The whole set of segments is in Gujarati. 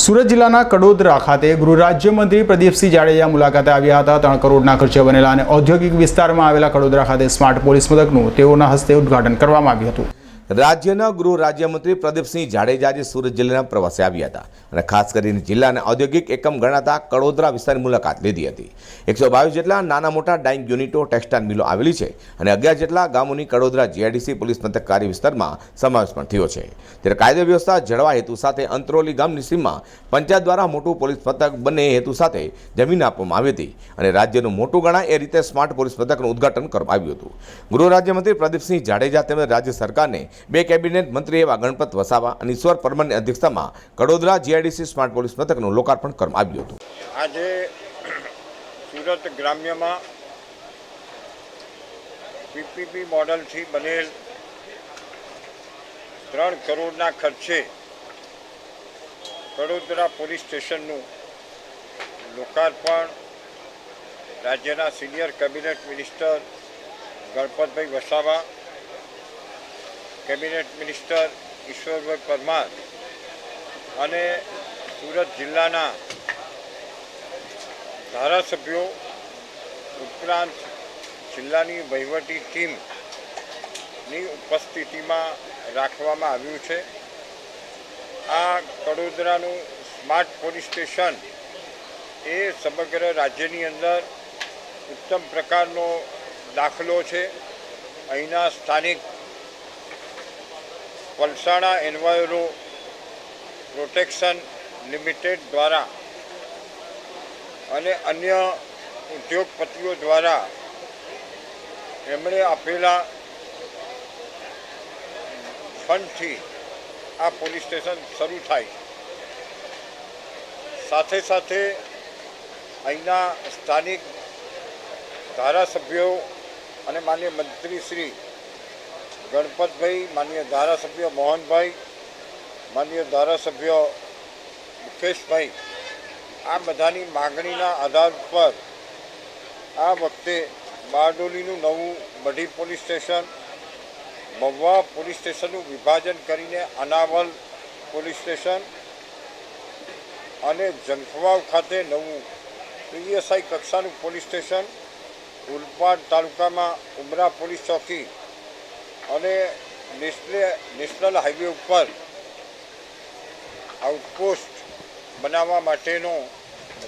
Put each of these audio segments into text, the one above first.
સુરત જિલ્લાના કડોદરા ખાતે ગૃહ રાજ્યમંત્રી પ્રદીપસિંહ જાડેજા મુલાકાતે આવ્યા હતા. ત્રણ કરોડના ખર્ચે બનેલા અને ઔદ્યોગિક વિસ્તારમાં આવેલા કડોદરા ખાતે સ્માર્ટ પોલીસ મથકનું તેઓના હસ્તે ઉદ્ઘાટન કરવામાં આવ્યું હતું. રાજ્યના ગૃહ રાજ્યમંત્રી પ્રદીપસિંહ જાડેજા આજે સુરત જિલ્લાના પ્રવાસે આવ્યા હતા અને ખાસ કરીને જિલ્લાના ઔદ્યોગિક એકમ ગણાતા કડોદરા વિસ્તારની મુલાકાત લીધી હતી. એકસો બાવીસ જેટલા નાના મોટા ડાઇંગ યુનિટો ટેક્સટાઇલ મિલો આવેલી છે અને અગિયાર જેટલા ગામોની કડોદરા જીઆઈડીસી પોલીસ મથક કાર્ય વિસ્તારમાં સમાવેશ પણ થયો છે. ત્યારે કાયદો વ્યવસ્થા જળવા હેતુ સાથે અંતરોલી ગામની સીમમાં પંચાયત દ્વારા મોટું પોલીસ મથક બને હેતુ સાથે જમીન આપવામાં આવી હતી અને રાજ્યનું મોટું ગણાય એ રીતે સ્માર્ટ પોલીસ મથકનું ઉદ્ઘાટન કરવામાં આવ્યું હતું. ગૃહ રાજ્યમંત્રી પ્રદીપસિંહ જાડેજા તેમજ રાજ્ય સરકારને બે કેબિનેટ મંત્રી એવા ગણપત વસાવા અને ઈશ્વર પરમારની અધ્યક્ષતામાં કડોદરા જીઆઈડીસી સ્માર્ટ પોલીસ મથકનું લોકાર્પણ કરવામાં આવ્યું હતું. આજે સુરત ગ્રામ્યમાં પીપીપી મોડલથી બનેલ ત્રણ કરોડના ખર્ચે કડોદરા પોલીસ સ્ટેશનનું લોકાર્પણ રાજ્યના senior cabinet minister Ganpatbhai Vasava cabinet minister Ishwarbhai Parmar અને સુરત જિલ્લાના ધારાસભ્યો ઉપરાંત જિલ્લાની વહીવટી ટીમની ઉપસ્થિતિમાં રાખવામાં આવ્યું છે. આ કડોદરાનું સ્માર્ટ પોલીસ સ્ટેશન એ સમગ્ર રાજ્યની અંદર ઉત્તમ પ્રકારનો દાખલો છે. અહીંના સ્થાનિક પલસાણા એન્વાયરો પ્રોટેક્શન લિમિટેડ દ્વારા અને અન્ય ઉદ્યોગપતિઓ દ્વારા એમણે આપેલા ફંડથી આ પોલીસ સ્ટેશન શરૂ થાય. સાથે સાથે અહીંના સ્થાનિક ધારાસભ્યો અને માન્ય મંત્રી શ્રી ગણપતભાઈ, માન્ય ધારાસભ્ય મોહનભાઈ, માન્ય ધારાસભ્ય મુકેશભાઈ, આ બધાની માગણીના આધાર પર આ વખતે બારડોલીનું નવું મઢી પોલીસ સ્ટેશન, મહુવા પોલીસ સ્ટેશનનું વિભાજન કરીને અનાવલ પોલીસ સ્ટેશન અને જંખવાવ ખાતે નવું પીએસઆઈ કક્ષાનું પોલીસ સ્ટેશન, ઉલપાડ તાલુકામાં ઉમરા પોલીસ ચોકી અને નેશનલ હાઈવે ઉપર આઉટપોસ્ટ બનાવવા માટેનો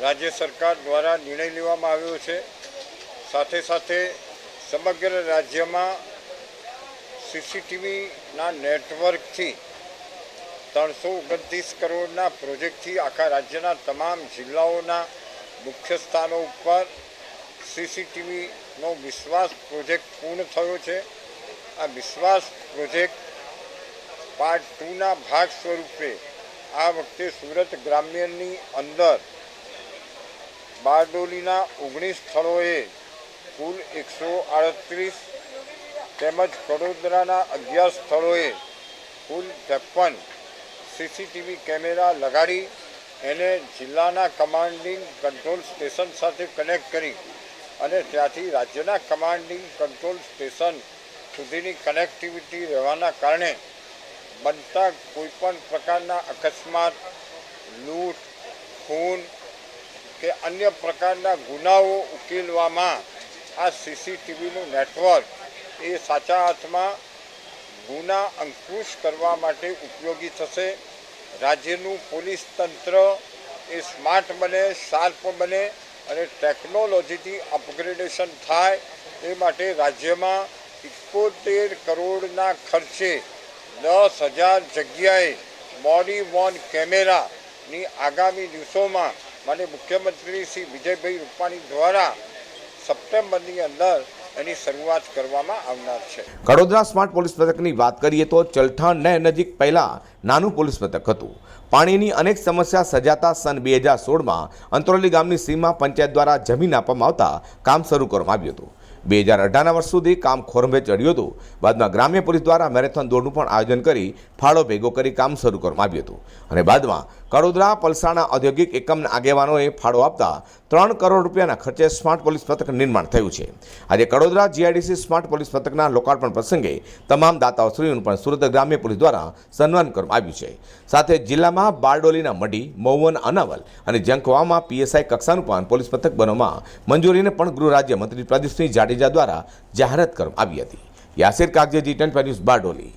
રાજ્ય સરકાર દ્વારા નિર્ણય લેવામાં આવ્યો છે. સાથે સાથે સમગ્ર રાજ્યમાં સીસીટીવીના નેટવર્કથી ત્રણસો ઓગણત્રીસ કરોડના પ્રોજેક્ટથી આખા રાજ્યના તમામ જિલ્લાઓના મુખ્ય સ્થાનો ઉપર સીસીટીવીનો વિશ્વાસ પ્રોજેક્ટ પૂર્ણ થયો છે. આ વિશ્વાસ પ્રોજેક્ટ પાર્ટ ટુના ભાગ સ્વરૂપે આ વખતે સુરત ગ્રામ્યની અંદર બારડોલીના ઓગણીસ સ્થળોએ કુલ એકસો આડત્રીસ તેમજ કડોદરાના અગિયાર સ્થળોએ કુલ ત્રેપન સીસીટીવી કેમેરા લગાડી એને જિલ્લાના કમાન્ડિંગ કંટ્રોલ સ્ટેશન સાથે કનેક્ટ કરી અને ત્યાંથી રાજ્યના કમાન્ડિંગ કંટ્રોલ સ્ટેશન સુધીની કનેક્ટિવિટી રહેવાના કારણે બનતા કોઈપણ પ્રકારના અકસ્માત, લૂંટ, ખૂન કે અન્ય પ્રકારના ગુનાઓ ઉકેલવામાં આ સીસીટીવીનું નેટવર્ક એ સાચા અર્થમાં ગુના અંકુશ કરવા માટે ઉપયોગી થશે. રાજ્યનું પોલીસ તંત્ર એ સ્માર્ટ બને, શાર્પ બને અને ટેકનોલોજીથી અપગ્રેડેશન થાય એ માટે રાજ્યમાં એકોતેર કરોડના ખર્ચે દસ હજાર જગ્યાએ બોડી વોર્ન કેમેરાની આગામી દિવસોમાં માટે મુખ્યમંત્રી શ્રી વિજયભાઈ રૂપાણી દ્વારા સપ્ટેમ્બરની અંદર એની શરૂઆત કરવામાં આવનાર છે. કડોદરા સ્માર્ટ પોલીસ મથકની વાત કરીએ તો ચલઠાણ નહેર નજીક પહેલાં નાનું પોલીસ મથક હતું. પાણીની અનેક સમસ્યા સજાતા સન બે હજાર સોળમાં અંતરોલી ગામની સીમા પંચાયત દ્વારા જમીન આપવામાં આવતા કામ શરૂ કરવામાં આવ્યું હતું. બે હજાર અઢારના વર્ષ સુધી કામ ખોરંભે ચડ્યું હતું. બાદમાં ગ્રામ્ય પોલીસ દ્વારા મેરેથોન દોડનું પણ આયોજન કરી ફાળો ભેગો કરી કામ શરૂ કરવામાં આવ્યું હતું. અને બાદમાં કડોદરા પલસાણા ઔદ્યોગિક એકમના આગેવાનોએ ફાળો આપતા ત્રણ કરોડ રૂપિયાના ખર્ચે સ્માર્ટ પોલીસ પથક નિર્માણ થયું છે. આજે કડોદરા જીઆઈડીસી સ્માર્ટ પોલીસ પથકના લોકાર્પણ પ્રસંગે તમામ દાતાઓશ્રીઓનું પણ સુરત ગ્રામ્ય પોલીસ દ્વારા સન્માન કરવામાં આવ્યું છે. સાથે જિલ્લામાં બારડોલીના મઢી મૌવન અનાવલ અને જંખવામાં પીએસઆઈ કક્ષાનું પણ પોલીસ પથક બનવામાં મંજૂરીને પણ ગૃહ રાજ્યમંત્રી પ્રદીપસિંહ જાડેજા દ્વારા જાહેરાત કરવામાં આવી હતી. યાસિર કાગજેજી ટેન ન્યૂઝ બારડોલી.